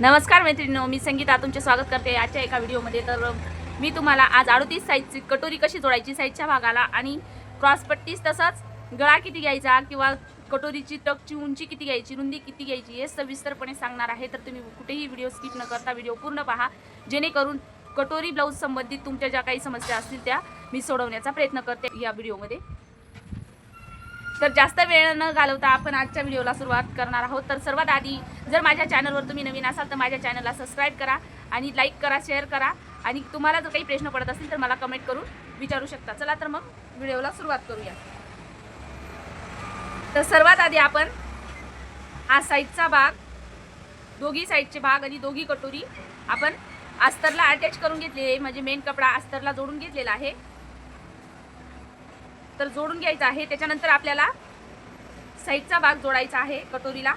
नमस्कार मैत्रिणींनो मी संगीता तुमचे स्वागत करते आजच्या एका व्हिडिओमध्ये. तर मी तुम्हाला आज अडतीस साईजची कटोरी कशी जोडायची साईजच्या भागाला आणि क्रॉसपट्टीस तसंच गळा किती घ्यायचा किंवा कटोरीची टकची उंची किती घ्यायची रुंदी किती घ्यायची हे सविस्तरपणे सांगणार आहे. तर तुम्ही कुठेही व्हिडिओ स्किप न करता व्हिडिओ पूर्ण पहा. जेणेकरून कटोरी ब्लाऊज संबंधित तुमच्या ज्या काही समस्या असतील त्या मी सोडवण्याचा प्रयत्न करते या व्हिडिओमध्ये. तर जास्त वेळ न घालवता आपण आजच्या व्हिडिओला सुरुवात करणार आहोत. तर सर्वात आधी जर माझ्या चॅनलवर तुम्ही नवीन असाल तर माझ्या चॅनलला सबस्क्राईब करा आणि लाईक करा शेअर करा. आणि तुम्हाला जर काही प्रश्न पडत असतील तर मला कमेंट करून विचारू शकता. चला तर मग व्हिडिओला सुरुवात करूया. तर सर्वात आधी आपण हा साईडचा भाग दोघी साईडचे भाग आणि दोघी कटोरी आपण अस्तरला अटॅच करून घेतलेली आहे. म्हणजे मेन कपडा अस्तरला जोडून घेतलेला आहे. तर जोडून घ्यायचं आहे. त्याच्यानंतर आपल्याला साईडचा भाग जोडायचा आहे कटोरीला.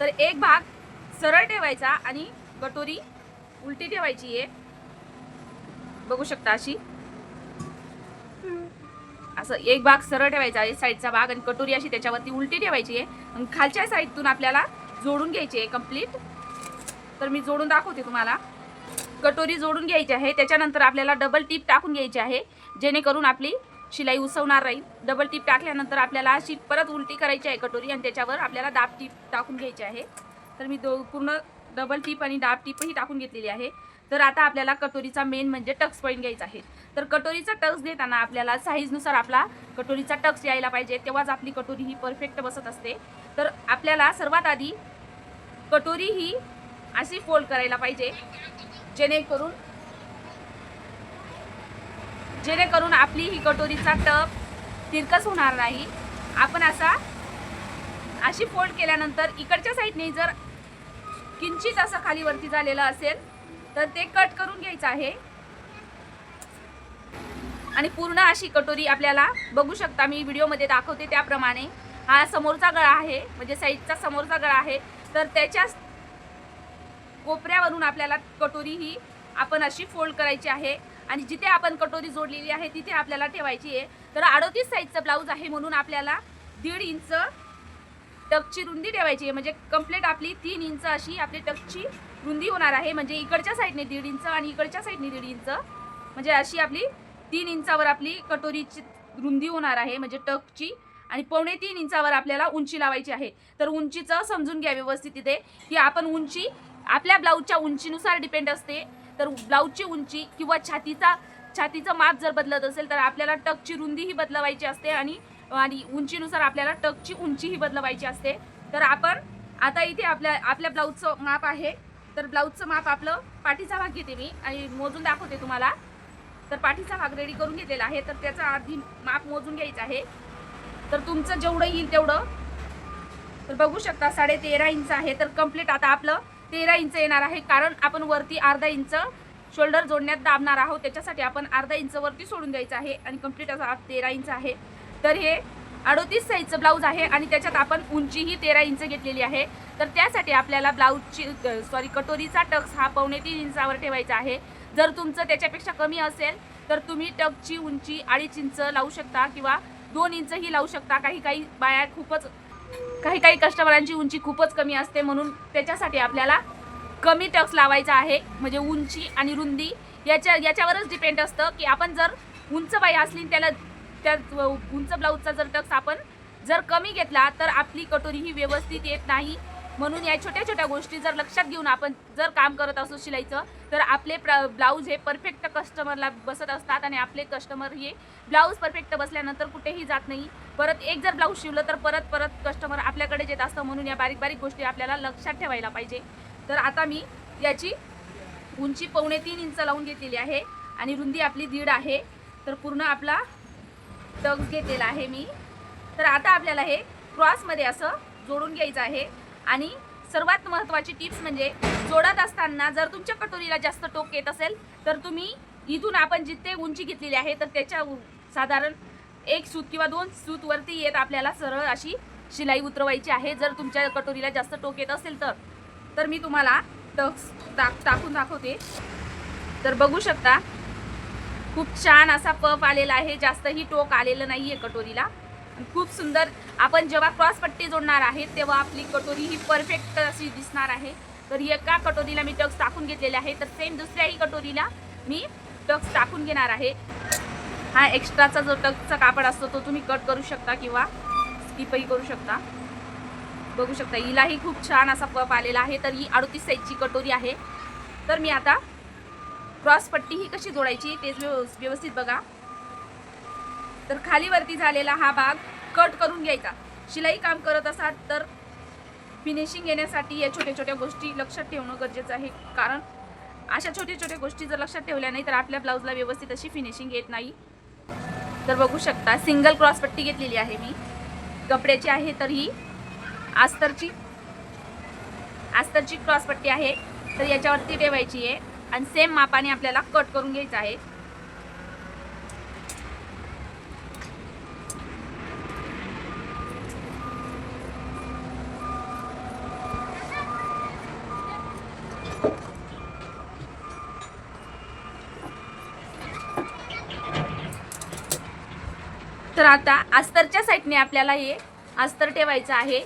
तर एक भाग सरळ ठेवायचा आणि कटोरी उलटी ठेवायची आहे. बघू शकता अशी. असं एक भाग सरळ ठेवायचा आहे साईडचा भाग आणि कटोरी अशी त्याच्यावरती उलटी ठेवायची आहे. आणि खालच्या साईडतून आपल्याला जोडून घ्यायची आहे कंप्लीट तर मी जोडून दाखवते तुम्हाला. कटोरी जोडून घ्यायची आहे. त्याच्यानंतर आपल्याला डबल टीप टाकून घ्यायची आहे. जेणेकरून आपली शिलाई उसवणार राहील. डबल टीप टाकल्यानंतर आपल्याला अशी परत उलटी करायची आहे कटोरी आणि त्याच्यावर आपल्याला दाब टीप टाकून घ्यायची आहे. तर मी दो पूर्ण डबल टीप आणि दाब टीपही टाकून घेतलेली आहे. तर आता आपल्याला कटोरीचा मेन म्हणजे टक्स पॉईंट घ्यायचा आहे. तर कटोरीचा टक्स देताना आपल्याला साईजनुसार आपला कटोरीचा टक्स यायला पाहिजे. तेव्हाच आपली कटोरी ही परफेक्ट बसत असते. तर आपल्याला सर्वात आधी कटोरी ही अशी फोल्ड करायला पाहिजे. जेणेकरून जेणेकरून आपली ही कटोरीचा टप तिरकस होणार नाही. आपण असा अशी फोल्ड केल्यानंतर इकडच्या साईडने जर किंचित असं खाली वरती झालेलं असेल तर ते कट करून घ्यायचं आहे. आणि पूर्ण अशी कटोरी आपल्याला बघू शकता मी व्हिडिओमध्ये दाखवते त्याप्रमाणे. हा समोरचा गळा आहे म्हणजे साईडचा समोरचा गळा आहे. तर त्याच्या कोपऱ्यावरून आपल्याला कटोरी ही आपण अशी फोल्ड करायची आहे. आणि जिथे आपण कटोरी जोडलेली आहे तिथे आपल्याला ठेवायची आहे. तर अडोतीस साईजचं ब्लाऊज आहे म्हणून आपल्याला दीड इंच टकची रुंदी ठेवायची आहे. म्हणजे कंप्लीट आपली तीन इंच अशी आपली टकची रुंदी होणार आहे. म्हणजे इकडच्या साईडने दीड इंच आणि इकडच्या साईडने दीड इंच म्हणजे अशी आपली तीन इंचावर आपली कटोरीची रुंदी होणार आहे. म्हणजे टकची आणि पावणे तीन इंचावर आपल्याला उंची लावायची आहे. तर उंचीचं समजून घ्या व्यवस्थित तिथे. की आपण उंची आपल्या ब्लाऊजच्या उंचीनुसार डिपेंड असते. तर ब्लाऊजची उंची किंवा छातीचा छातीचं माप जर बदलत असेल तर आपल्याला टकची रुंदीही बदलवायची असते आणि आणि उंचीनुसार आपल्याला टकची उंचीही बदलवायची असते. तर आपण आता इथे आपल्या आपल्या ब्लाऊजचं माप आहे. तर ब्लाऊजचं माप आपलं पाठीचा भाग घेते मी आणि मोजून दाखवते तुम्हाला. तर पाठीचा भाग रेडी करून घेतलेला आहे. तर त्याचा आधी माप मोजून घ्यायचं आहे. तर तुमचं जेवढं येईल तेवढं. तर बघू शकता साडे तेरा इंच आहे. तर कंप्लीट आता आपलं तेरा इंच येणार आहे. कारण आपण वरती अर्धा इंच शोल्डर जोडण्यात दाबणार आहोत. त्याच्यासाठी आपण अर्धा इंच वरती सोडून द्यायचं आहे. आणि कंप्लीट असा तेरा इंच आहे. तर हे अडोतीस साईजचं ब्लाऊज आहे. आणि त्याच्यात आपण उंचीही तेरा इंच घेतलेली आहे. तर त्यासाठी आपल्याला ब्लाऊजची सॉरी कटोरीचा टक्स हा पावणे तीन इंचावर ठेवायचा आहे. जर तुमचं त्याच्यापेक्षा कमी असेल तर तुम्ही टकची उंची अडीच इंच लावू शकता किंवा दोन इंचही लावू शकता. काही काही बाया खूपच काही काही कस्टमरांची उंची खूपच कमी असते म्हणून त्याच्यासाठी आपल्याला कमी टक्स लावायचा आहे. म्हणजे उंची आणि रुंदी याच्या याच्यावरच डिपेंड असतं की आपण जर उंच बाई असली त्याला त्या उंच ब्लाऊजचा जर टक्स आपण जर कमी घेतला तर आपली कटोरी ही व्यवस्थित येत नाही. म्हणून या छोट्या छोट्या गोष्टी जर लक्षात घेऊन आपण जर काम करत असू शिलाईचं तर आपले प्र ब्लाऊज हे परफेक्ट कस्टमरला बसत असतात आणि आपले कस्टमर हे ब्लाऊज परफेक्ट बसल्यानंतर कुठेही जात नाही. परत एक जर ब्लाऊज शिवलं तर परत परत कस्टमर आपल्याकडे येत असतं. म्हणून या बारीक बारीक गोष्टी आपल्याला लक्षात ठेवायला पाहिजे. तर आता मी याची उंची पावणे तीन इंच लावून घेतलेली आहे आणि रुंदी आपली दीड आहे. तर पूर्ण आपला टक्स घेतलेला आहे मी. तर आता आपल्याला हे क्रॉसमध्ये असं जोडून घ्यायचं आहे. आणि सर्वात महत्त्वाची टिप्स म्हणजे जोडत असताना जर तुमच्या कटोरीला जास्त टोक येत असेल तर तुम्ही इथून आपण जिथे उंची घेतलेली आहे तर त्याच्या साधारण एक सूत किंवा दोन सूत वरती येत आपल्याला सरळ अशी शिलाई उतरवायची आहे. जर तुमच्या कटोरीला जास्त टोक येत असेल तर तर मी तुम्हाला टक्स टाक टाकून दाखवते. तर बघू शकता खूप छान असा पफ आलेला आहे. जास्तही टोक आलेलं नाही आहे कटोरीला. खूप सुंदर आपण जेव्हा क्रॉस पट्टी जोडणार आहे तेव्हा आपली कटोरी ही परफेक्ट अशी दिसणार आहे. तर एका कटोरीला मी टक्स टाकून घेतलेले आहे. तर सेम दुसऱ्याही कटोरीला मी टक्स टाकून घेणार आहे. हा एक्स्ट्राचा जो टक्सचा कापड असतो तो तुम्ही कट करू शकता किंवा स्किपही करू शकता. बघू शकता हिलाही खूप छान असा पप आलेला आहे. तर ही अडतीस साईजची कटोरी आहे. तर मी आता क्रॉस पट्टी ही कशी जोडायची तेच व्यव- व्यवस्थित बघा. तर खालीवरती झालेला हा भाग कट करून घ्यायचा. शिलाई काम करत असाल तर फिनिशिंग येण्यासाठी या छोट्या छोट्या गोष्टी लक्षात ठेवणं गरजेचं आहे. कारण अशा छोट्या छोट्या गोष्टी जर लक्षात ठेवल्या नाही तर आपल्या ब्लाऊजला व्यवस्थित अशी फिनिशिंग येत नाही. तर बघू शकता सिंगल क्रॉसपट्टी घेतलेली आहे मी. कपड्याची आहे तर ही आस्तरची. आस्तरची क्रॉसपट्टी आहे. तर याच्यावरती ठेवायची आहे. आणि सेम मापाने आपल्याला कट करून घ्यायचं आहे. तर आता अस्तरच्या साईडने आपल्याला हे अस्तर ठेवायचं आहे.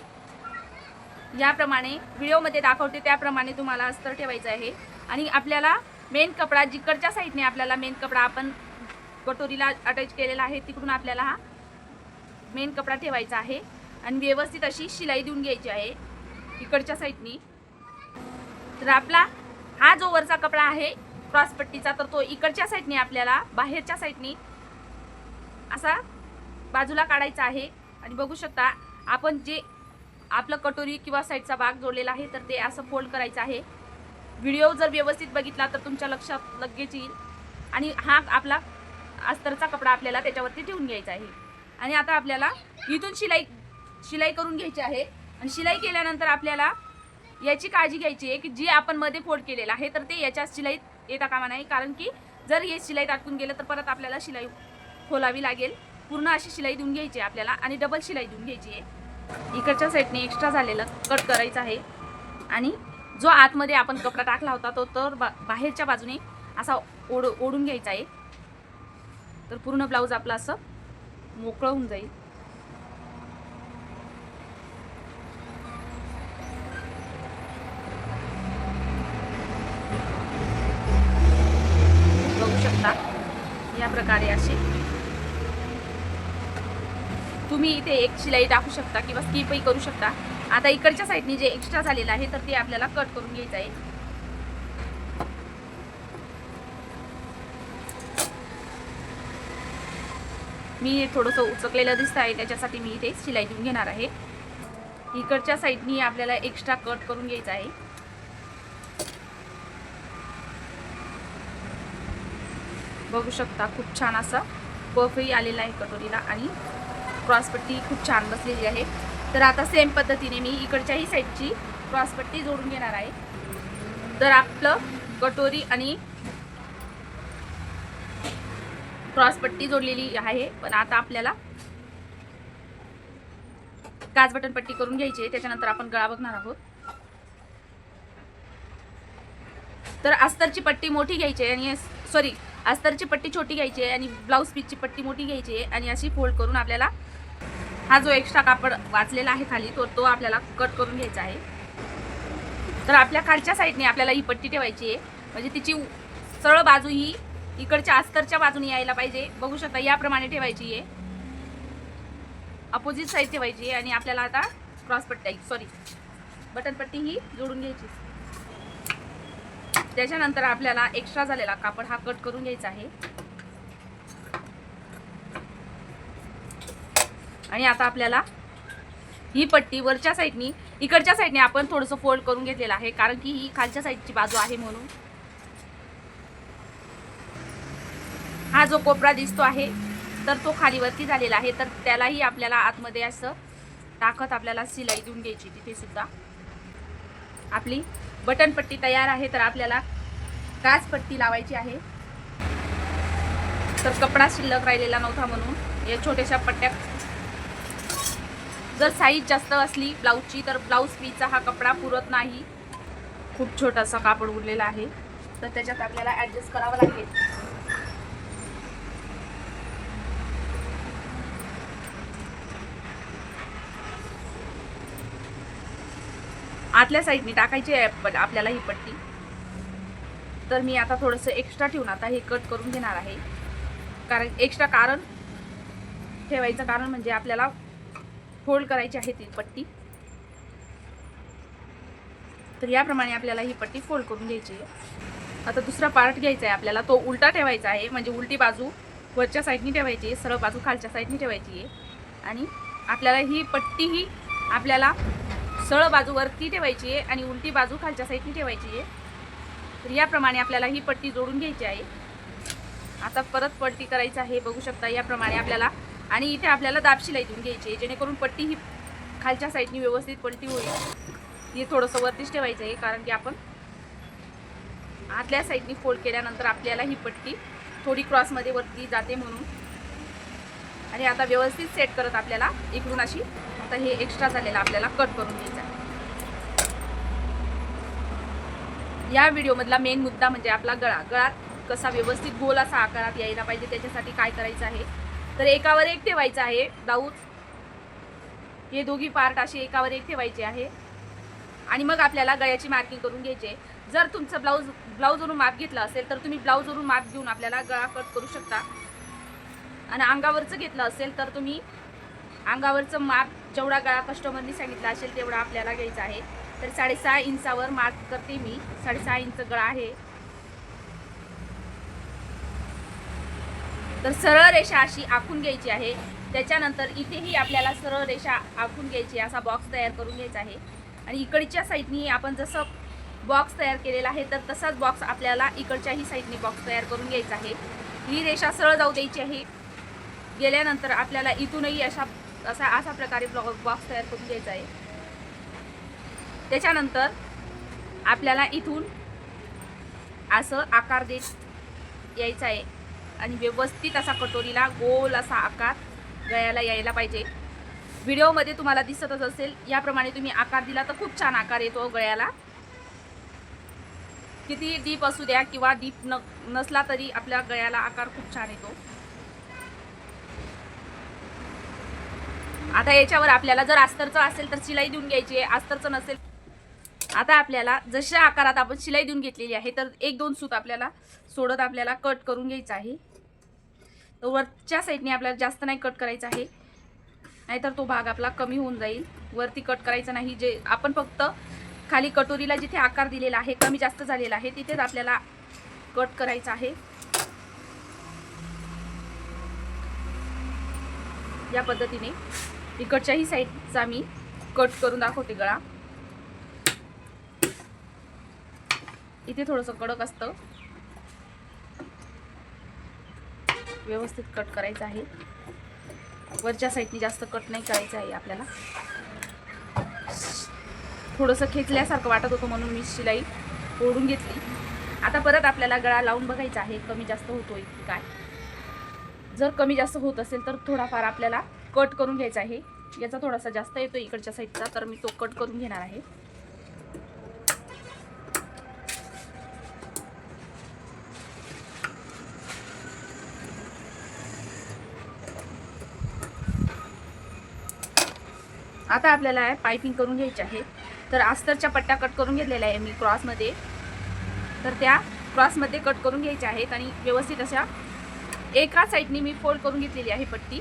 याप्रमाणे व्हिडिओमध्ये दाखवते त्याप्रमाणे तुम्हाला अस्तर ठेवायचं आहे. आणि आपल्याला मेन कपडा जिकडच्या साईडने आपल्याला मेन कपडा आपण कटोरीला अटॅच केलेला आहे तिकडून आपल्याला हा मेन कपडा ठेवायचा आहे. आणि व्यवस्थित अशी शिलाई देऊन घ्यायची आहे इकडच्या साईडनी तर आपला हा जो वरचा कपडा आहे क्रॉसपट्टीचा तर तो इकडच्या साईडने आपल्याला बाहेरच्या साईडनी असा बाजूला काढायचा आहे. आणि बघू शकता आपण जे आपलं कटोरी किंवा साईडचा भाग जोडलेला आहे तर ते असं फोल्ड करायचं आहे. व्हिडिओ जर व्यवस्थित बघितला तर तुमच्या लक्षात लगेच येईल. आणि हा आपला अस्तरचा कपडा आपल्याला त्याच्यावरती ठेवून घ्यायचा आहे. आणि आता आपल्याला इथून शिलाई शिलाई करून घ्यायची आहे. आणि शिलाई केल्यानंतर आपल्याला याची काळजी घ्यायची आहे की जी आपण मध्ये फोल्ड केलेलं आहे तर ते याच्या शिलाईत येता कामा नाही कारण की जर हे शिलाईत अटकून गेलं तर परत आपल्याला शिलाई खोलावी लागेल. पूर्ण अशी शिलाई देऊन घ्यायची आहे आपल्याला आणि डबल शिलाई देऊन घ्यायची आहे. इकडच्या साईडने एक्स्ट्रा झालेलं कट करायचं आहे. आणि जो आतमध्ये आपण कपडा टाकला होता तो तर बा बाहेरच्या बाजूने असा ओढ ओढून घ्यायचा आहे. तर पूर्ण ब्लाऊज आपलं असं मोकळं होऊन जाईल बघू शकता या प्रकारे असे तुम्ही इथे एक शिलाई टाकू शकता किंवा स्किपही करू शकता. आता इकडच्या साईडने जे एक्स्ट्रा झालेलं आहे तर ते आपल्याला कट करून घ्यायचं आहे. मी हे थोडंसं उचकलेलं दिसत आहे त्याच्यासाठी मी इथे शिलाई देऊन घेणार आहे. इकडच्या साईडनी आपल्याला एक्स्ट्रा कट करून घ्यायचं आहे. बघू शकता खूप छान असा पफही आलेला आहे कटोरीला आणि क्रॉसपट्टी खूप छान बसलेली आहे. तर आता सेम पद्धतीने मी इकडच्याही साईडची क्रॉसपट्टी जोडून घेणार आहे. तर आपलं कटोरी आणि क्रॉसपट्टी जोडलेली आहे. पण आता आपल्याला काच बटन पट्टी करून घ्यायची आहे. त्याच्यानंतर आपण गळा बघणार आहोत. तर अस्तरची पट्टी मोठी घ्यायची आहे आणि सॉरी अस्तरची पट्टी छोटी घ्यायची आहे आणि ब्लाऊज पीसची पट्टी मोठी घ्यायची आहे आणि अशी फोल्ड करून आपल्याला हा जो एक्स्ट्रा कापड वाचलेला आहे खाली तो तो आपल्याला कट करून घ्यायचा आहे. तर आपल्या खालच्या साईडने आपल्याला ही पट्टी ठेवायची आहे. म्हणजे तिची सरळ बाजू ही इकडच्या अस्तरच्या बाजूने यायला पाहिजे. बघू शकता याप्रमाणे ठेवायची आहे. अपोजिट साईड ठेवायची आहे आणि आपल्याला आता क्रॉस पट्टी सॉरी बटन पट्टी ही जोडून घ्यायची. त्याच्यानंतर आपल्याला एक्स्ट्रा झालेला कापड हा कट करून घ्यायचा आहे. आणि आता आपल्याला ही पट्टी वरच्या साईडनी इकडच्या साईडने आपण थोडंसं फोल्ड करून घेतलेलं आहे कारण की ही खालच्या साईडची बाजू आहे म्हणून. हा जो कोपरा दिसतो आहे तर तो खालीवरती झालेला आहे तर त्यालाही आपल्याला आतमध्ये असं टाकत आपल्याला सिलाई देऊन घ्यायची तिथे सुद्धा. आपली बटन पट्टी तयार आहे तर आपल्याला काच पट्टी लावायची आहे. तर कपडा शिल्लक राहिलेला नव्हता म्हणून या छोट्याशा पट्ट्या जर साईज जास्त असली ब्लाऊजची तर ब्लाऊज पीचा हा कपडा पुरत नाही. खूप छोटासा कापड उरलेला आहे. तर त्याच्यात आपल्याला ॲडजस्ट करावं लागेल. आतल्या साईडनी टाकायची आहे पण आपल्याला ही पट्टी. तर मी आता थोडंसं एक्स्ट्रा ठेवून आता हे कट करून घेणार आहे. कारण एक्स्ट्रा कारण ठेवायचं कारण म्हणजे आपल्याला फोल्ड करायची आहे ती पट्टी. तर याप्रमाणे आपल्याला ही पट्टी फोल्ड करून घ्यायची आहे. आता दुसरा पार्ट घ्यायचा आहे आपल्याला. तो उलटा ठेवायचा आहे. म्हणजे उलटी बाजू वरच्या साईडनी ठेवायची आहे. सरळ बाजू खालच्या साईडनी ठेवायची आहे. आणि आपल्याला ही पट्टी ही आपल्याला सरळ बाजू वरती ठेवायची आहे आणि उलटी बाजू खालच्या साईडनी ठेवायची आहे. तर याप्रमाणे आपल्याला ही पट्टी जोडून घ्यायची आहे. आता परत पट्टी करायचं आहे. बघू शकता याप्रमाणे आपल्याला आणि इथे आपल्याला दाबशिला इथून घ्यायची आहे. जेणेकरून पट्टी ही खालच्या साईडनी व्यवस्थित पलटी होईल. हे थोडंसं वरतीच ठेवायचं आहे कारण की आपण आतल्या साईडनी फोल्ड केल्यानंतर आपल्याला ही पट्टी थोडी क्रॉसमध्ये वरती जाते म्हणून. आणि आता व्यवस्थित सेट करत आपल्याला इकडून अशी आता हे एक्स्ट्रा झालेलं आपल्याला कट करून घ्यायचं आहे. या व्हिडिओमधला मेन मुद्दा म्हणजे आपला गळा. गळा कसा व्यवस्थित गोल असा आकारात यायला पाहिजे त्याच्यासाठी काय करायचं आहे? तर एकावर एक ठेवायचं आहे. ब्लाऊज. हे दोघी पार्ट असे एकावर एक ठेवायचे आहे. आणि मग आपल्याला गळ्याची मार्किंग करून घ्यायची आहे. जर तुमचं ब्लाऊज ब्लाऊजवरून माप घेतलं असेल तर तुम्ही ब्लाऊजवरून माप घेऊन आपल्याला गळा कट करू शकता. आणि अंगावरचं घेतलं असेल तर तुम्ही अंगावरचं माप जेवढा गळा कस्टमरनी सांगितला असेल तेवढा आपल्याला घ्यायचा आहे. तर साडेसहा इंचावर मार्क करते मी. साडेसहा इंच गळा आहे. तर सरळ रेषा अशी आखून घ्यायची आहे. त्याच्यानंतर इथेही आपल्याला सरळ रेषा आखून घ्यायची आहे, असा बॉक्स तयार करून घ्यायचा आहे. आणि इकडच्या साईडनी आपण जसं बॉक्स तयार केलेला आहे तर तसाच बॉक्स आपल्याला इकडच्याही साईडनी बॉक्स तयार करून घ्यायचा आहे. ही रेषा सरळ जाऊ द्यायची आहे. गेल्यानंतर आपल्याला इथूनही अशा असा अशा प्रकारे बॉक्स तयार करून घ्यायचा आहे. त्याच्यानंतर आपल्याला इथून असं आकार देत यायचा आहे. आणि व्यवस्थित असा कटोरीला गोल असा आकार गळ्याला यायला पाहिजे. व्हिडिओमध्ये तुम्हाला दिसतच असेल याप्रमाणे तुम्ही आकार दिला तर खूप छान आकार येतो गळ्याला. किती डीप असू द्या किंवा डीप न नसला तरी आपल्या गळ्याला आकार खूप छान येतो. आता याच्यावर आपल्याला जर अस्तरचं असेल तर शिलाई देऊन घ्यायची आहे अस्तरचं नसेल आता आपल्याला जशा आकारात आपण शिलाई देऊन घेतलेली आहे तर एक दोन सूत आपल्याला सोडत आपल्याला कट करून घ्यायचं आहे. तर वरच्या साईडने आपल्याला जास्त नाही कट करायचं आहे. नाहीतर तो भाग आपला कमी होऊन जाईल. वरती कट करायचं नाही जे आपण फक्त खाली कटोरीला जिथे आकार दिलेला आहे कमी जास्त झालेला आहे तिथेच आपल्याला कट करायचं आहे. या पद्धतीने इकडच्याही साईडचा मी कट करून दाखवते गळा. इथे थोडंसं कडक असतं. व्यवस्थित कट करायचं आहे. वरच्या साईडनी जास्त कट नाही करायचं आहे आपल्याला. थोडंसं खेचल्यासारखं वाटत होतं म्हणून मी शिलाई ओढून घेतली. आता परत आपल्याला गळा लावून बघायचा आहे कमी जास्त होतोय की काय. जर कमी जास्त होत असेल तर थोडाफार आपल्याला कट करून घ्यायचा आहे. याचा थोडासा जास्त येतो इकडच्या साईडचा तर मी तो कट करून घेणार आहे. आता आपल्याला पायपिंग करून घ्यायची आहे. तर आस्तरच्या पट्ट्या कट करून घेतलेल्या आहे मी क्रॉसमध्ये तर त्या क्रॉसमध्ये कट करून घ्यायच्या आहेत आणि व्यवस्थित अशा एका साईडने मी फोल्ड करून घेतलेली आहे पट्टी.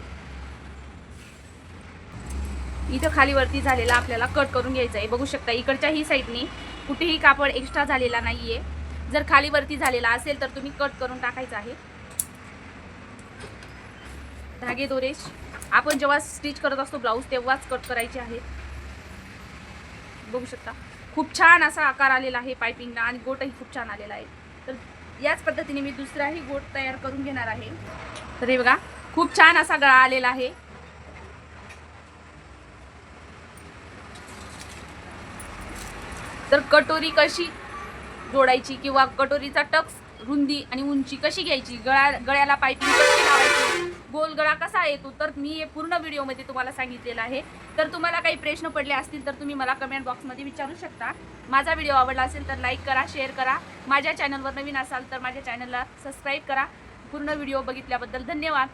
इथं खाली वरती झालेला आपल्याला कट करून घ्यायचं आहे. बघू शकता इकडच्याही साईडने कुठेही कापड एक्स्ट्रा झालेला नाही आहे जर खाली वरती झालेला असेल तर तुम्ही कट करून टाकायचं आहे. धागे दोरेश आपण जेव्हा स्टिच करत असतो ब्लाऊज तेव्हाच कट करायचे आहे बघू शकता. खूप छान असा आकार आलेला आहे पायपिंगला आणि गोटही खूप छान आलेला आहे. तर याच पद्धतीने मी दुसराही गोट तयार करून घेणार आहे. तर हे बघा खूप छान असा गळा आलेला आहे. तर कटोरी कशी जोडायची किंवा कटोरीचा टक्स रुंदी आणि उंची कशी घ्यायची गळा गळ्याला पायपिंग कशी लावायची गोलगळा कसा येतो तर मी हे पूर्ण व्हिडिओमध्ये तुम्हाला सांगितलेलं आहे. तर तुम्हाला काही प्रश्न पडले असतील तर तुम्ही मला कमेंट बॉक्समध्ये विचारू शकता. माझा व्हिडिओ आवडला असेल तर लाईक करा शेअर करा. माझ्या चॅनलवर नवीन असाल तर माझ्या चॅनलला सबस्क्राईब करा. पूर्ण व्हिडिओ बघितल्याबद्दल धन्यवाद.